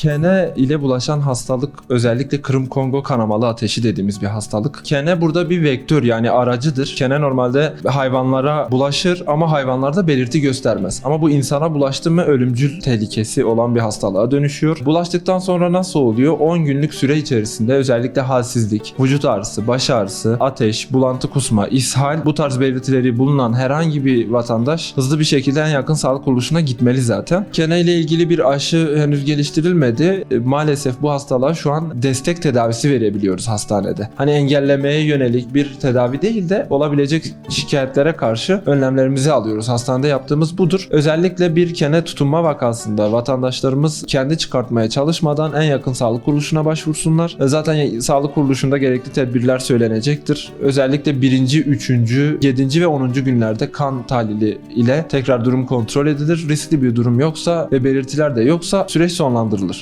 Kene ile bulaşan hastalık özellikle Kırım Kongo kanamalı ateşi dediğimiz bir hastalık. Kene burada bir vektör yani aracıdır. Kene normalde hayvanlara bulaşır ama hayvanlarda belirti göstermez. Ama bu insana bulaştı mı ölümcül tehlikesi olan bir hastalığa dönüşüyor. Bulaştıktan sonra nasıl oluyor? 10 günlük süre içerisinde özellikle halsizlik, vücut ağrısı, baş ağrısı, ateş, bulantı kusma, ishal bu tarz belirtileri bulunan herhangi bir vatandaş hızlı bir şekilde en yakın sağlık kuruluşuna gitmeli zaten. Kene ile ilgili bir aşı henüz geliştirilmedi. E, Maalesef bu hastalığa şu an destek tedavisi verebiliyoruz hastanede. Hani engellemeye yönelik bir tedavi değil de olabilecek şikayetlere karşı önlemlerimizi alıyoruz. Hastanede yaptığımız budur. Özellikle bir kene tutunma vakasında vatandaşlarımız kendi çıkartmaya çalışmadan en yakın sağlık kuruluşuna başvursunlar. E, Zaten sağlık kuruluşunda gerekli tedbirler söylenecektir. Özellikle birinci, üçüncü, yedinci ve onuncu günlerde kan tahlili ile tekrar durum kontrol edilir. Riskli bir durum yoksa ve belirtiler de yoksa süreç sonlandırılır.